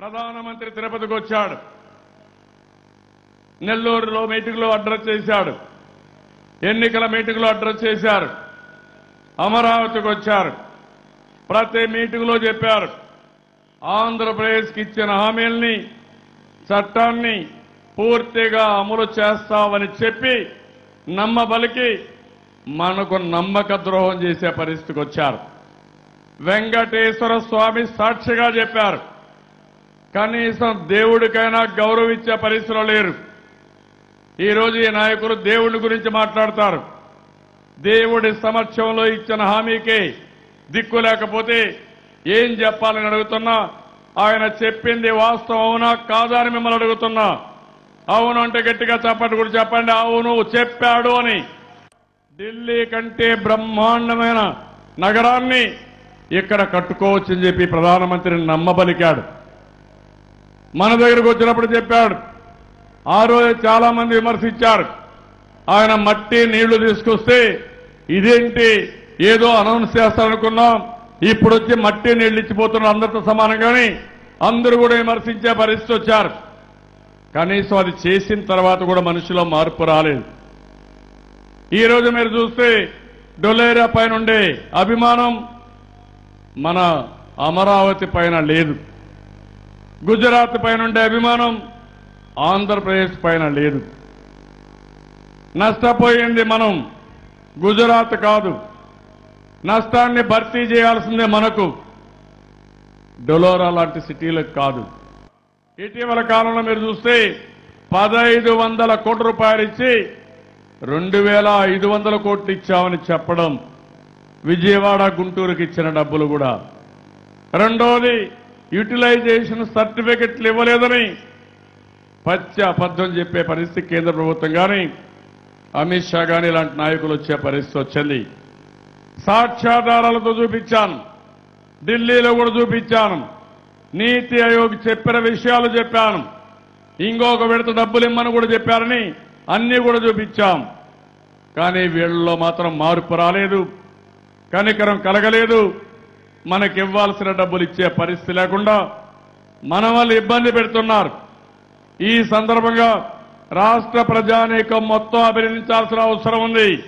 ప్రధానమంత్రి తిరుపతికి వచ్చాడు. నెల్లూరులో మీటింగ్లో అడ్రస్ చేశాడు. ఎన్నికల మీటింగ్లో అడ్రస్ చేశారు. అమరావతికి వచ్చారు. ప్రతి మీటింగ్లో చెప్పారు. ఆంధ్రప్రదేశ్కి ఇచ్చిన హామీల్ని చట్టాన్ని పూర్తిగా అమలు చేస్తామని చెప్పి నమ్మబలికి మనకు నమ్మక ద్రోహం చేసే పరిస్థితికి వచ్చారు. వెంకటేశ్వర స్వామి సాక్షిగా చెప్పారు. కనీసం దేవుడికైనా గౌరవించే పరిస్థితిలో లేరు. ఈ రోజు ఈ నాయకులు దేవుడి గురించి మాట్లాడతారు. దేవుడి సమక్షంలో ఇచ్చిన హామీకి దిక్కు లేకపోతే ఏం చెప్పాలని అడుగుతున్నా? ఆయన చెప్పింది వాస్తవం అవునా కాదా అని మిమ్మల్ని అడుగుతున్నా. అవును అంటే గట్టిగా చెప్పండి కూడా చెప్పండి. అవును చెప్పాడు అని. ఢిల్లీ కంటే బ్రహ్మాండమైన నగరాన్ని ఇక్కడ కట్టుకోవచ్చని చెప్పి ప్రధానమంత్రిని నమ్మబలికాడు. మన దగ్గరకు వచ్చినప్పుడు చెప్పాడు. ఆ రోజు చాలా మంది విమర్శించారు. ఆయన మట్టి నీళ్ళు తీసుకొస్తే ఇదేంటి? ఏదో అనౌన్స్ చేస్తారనుకున్నాం. ఇప్పుడు వచ్చి మట్టి నీళ్ళు ఇచ్చిపోతున్నారు అందరితో సమానంగాని అందరూ కూడా విమర్శించే పరిస్థితి వచ్చారు. కనీసం అది చేసిన తర్వాత కూడా మనిషిలో మార్పు రాలేదు. ఈ రోజు మీరు చూస్తే డొలేరియా పైన ఉండే అభిమానం మన అమరావతి పైన లేదు. గుజరాత్ పైన ఉండే అభిమానం ఆంధ్రప్రదేశ్ పైన లేదు. నష్టపోయింది మనం. గుజరాత్ కాదు. నష్టాన్ని భర్తీ చేయాల్సిందే మనకు. డొలోరా లాంటి సిటీలకు కాదు. ఇటీవల కాలంలో మీరు చూస్తే పదహైదు వందల కోట్ల రూపాయలు ఇచ్చి రెండు వేల ఐదు వందల కోట్లు ఇచ్చామని చెప్పడం విజయవాడ గుంటూరుకి ఇచ్చిన డబ్బులు కూడా. రెండోది యూటిలైజేషన్ సర్టిఫికెట్లు ఇవ్వలేదని పచ్చ అబద్ధం చెప్పే పరిస్థితి కేంద్ర ప్రభుత్వం కానీ అమిత్ షా కానీ ఇలాంటి నాయకులు వచ్చే పరిస్థితి వచ్చింది. సాక్ష్యాధారాలతో చూపించాను. ఢిల్లీలో కూడా చూపించాను. నీతి ఆయోగ్ చెప్పిన విషయాలు చెప్పాను. ఇంకొక విడత డబ్బులు ఇమ్మని కూడా చెప్పారని అన్నీ కూడా చూపించాం. కానీ వీళ్ళలో మాత్రం మార్పు రాలేదు. కనికరం కలగలేదు. మనకి ఇవ్వాల్సిన డబ్బులు ఇచ్చే పరిస్థితి లేకుండా మన వాళ్ళు ఇబ్బంది పెడుతున్నారు. ఈ సందర్భంగా రాష్ట్ర ప్రజానీకం మొత్తం అభినందించాల్సిన అవసరం ఉంది.